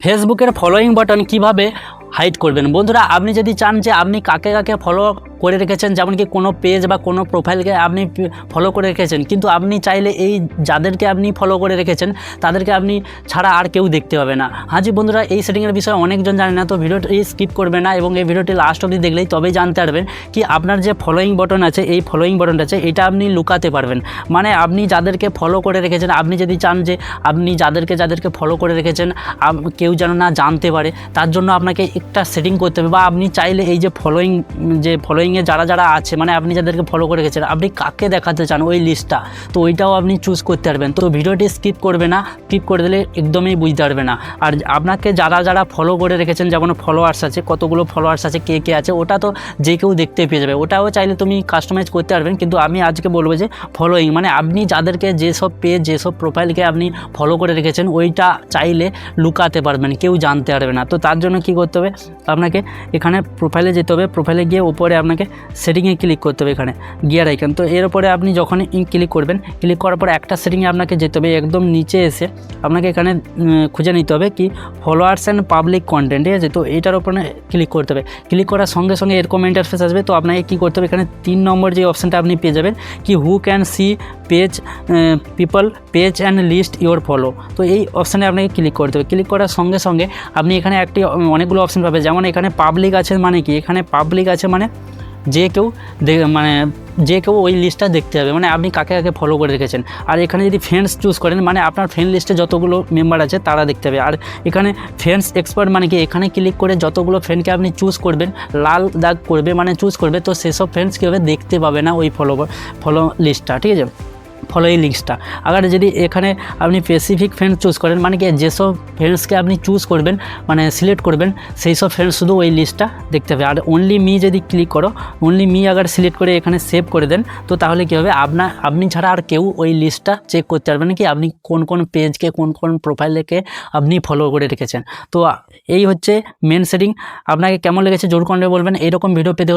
ফেসবুকের following button কীভাবে hide করবেন। বন্ধুরা, আপনি যদি চান যে আপনি কাকে কাকে ফলো করে রেখেছেন, যেমন কি কোনো পেজ বা কোনো প্রোফাইলকে আপনি ফলো করে রেখেছেন, কিন্তু আপনি চাইলে এই যাদেরকে আপনি ফলো করে রেখেছেন, তাদেরকে আপনি ছাড়া আর কেউ দেখতে পাবে না। হাজি বন্ধুরা, এই সেটিংয়ের বিষয়ে অনেকজন জানে না, তো ভিডিওটি স্কিপ করবে না এবং এই ভিডিওটি লাস্ট অবধি দেখলেই তবেই জানতে পারবেন কি আপনার যে ফলোয়িং বটন আছে, এই ফলোয়িং বাটনটা আছে, এটা আপনি লুকাতে পারবেন। মানে আপনি যাদেরকে ফলো করে রেখেছেন, আপনি যদি চান যে আপনি যাদেরকে যাদেরকে ফলো করে রেখেছেন কেউ যেন না জানতে পারে, তার জন্য আপনাকে একটা সেটিং করতে হবে বা আপনি চাইলে এই যে ফলোয়িং যে ফলোয়িংয়ে যারা যারা আছে মানে আপনি যাদেরকে ফলো করে রেখেছেন আপনি কাকে দেখাতে চান ওই লিস্টটা তো ওইটাও আপনি চুজ করতে পারবেন। তো ভিডিওটি স্কিপ করবে না স্কিপ করে দিলে একদমই বুঝতে পারবে না। আর আপনাকে যারা যারা ফলো করে রেখেছেন, যেমন ফলোয়ার্স আছে, কতগুলো ফলোয়ার্স আছে, কে কে আছে, ওটা তো যে কেউ দেখতে পেয়ে যাবে। ওটাও চাইলে তুমি কাস্টমাইজ করতে পারবেন, কিন্তু আমি আজকে বলব যে ফলোয়িং মানে আপনি যাদেরকে যেসব পেজ যেসব প্রোফাইলকে আপনি ফলো করে রেখেছেন, ওইটা চাইলে লুকাতে পারবেন, কেউ জানতে পারবে না। তো তার জন্য কি করতে হবে? আপনাকে এখানে প্রোফাইলে যেতে হবে। প্রোফাইলে গিয়ে ওপরে আপনাকে সেটিংয়ে ক্লিক করতে হবে এখানে গিয়ার আইকন তো এর উপরে আপনি যখনই ক্লিক করবেন ক্লিক করার পর একটা সেটিংয়ে আপনাকে যেতে হবে, একদম নিচে এসে আপনাকে এখানে খুঁজে নিতে হবে কি ফলোয়ার্স অ্যান্ড পাবলিক কন্টেন্ট ঠিক আছে? তো এটার ওপরে ক্লিক করতে হবে। ক্লিক করার সঙ্গে সঙ্গে এরকম ইন্টারফেস আসবে। তো আপনাকে কী করতে হবে? এখানে তিন নম্বর যে অপশানটা আপনি পেয়ে যাবেন, কি who can see page people page and list your follow তো এই অপশানে আপনাকে ক্লিক করতে হবে। ক্লিক করার সঙ্গে সঙ্গে আপনি এখানে একটি অনেকগুলো অপশান পাবেন। যেমন এখানে পাবলিক আছে মানে কি? এখানে পাবলিক আছে মানে যে কেউ মানে যে কেউ ওই লিস্টটা দেখতে হবে। মানে আপনি কাকে কাকে ফলো করে রেখেছেন। আর এখানে যদি ফ্রেন্ডস চুজ করেন মানে আপনার ফ্রেন্ড লিস্টে যতগুলো মেম্বার আছে তারা দেখতে হবে। আর এখানে ফ্রেন্ডস এক্সপার্ট মানে কি? এখানে ক্লিক করে যতগুলো ফ্রেন্ডকে আপনি চুজ করবেন, লাল দাগ করবে মানে চুজ করবে, তো সেসব ফ্রেন্ডস কীভাবে দেখতে পাবে না ওই ফলো ফলো লিস্টটা ঠিক আছে? ফলো এই লিস্টটা আবার যদি এখানে আপনি স্পেসিফিক ফ্রেন্ড চুজ করেন মানে কি যেসব ফ্রেন্ডসকে আপনি চুজ করবেন মানে সিলেক্ট করবেন, সেই সব ফ্রেন্ডস শুধু ওই লিস্টটা দেখতে হবে। আর অনলি মি যদি ক্লিক করো অনলি মি আবার সিলেক্ট করে এখানে সেভ করে দেন, তো তাহলে কী হবে? আপনার আপনি ছাড়া আর কেউ ওই লিস্টটা চেক করতে পারবেন কি? আপনি কোন কোন পেজকে কোন কোন প্রোফাইলকে আপনি ফলো করে রেখেছেন। তো এই হচ্ছে মেন সেটিং আপনাকে কেমন লেগেছে? জোর করে বলবেন। এইরকম ভিডিও পেতে হলে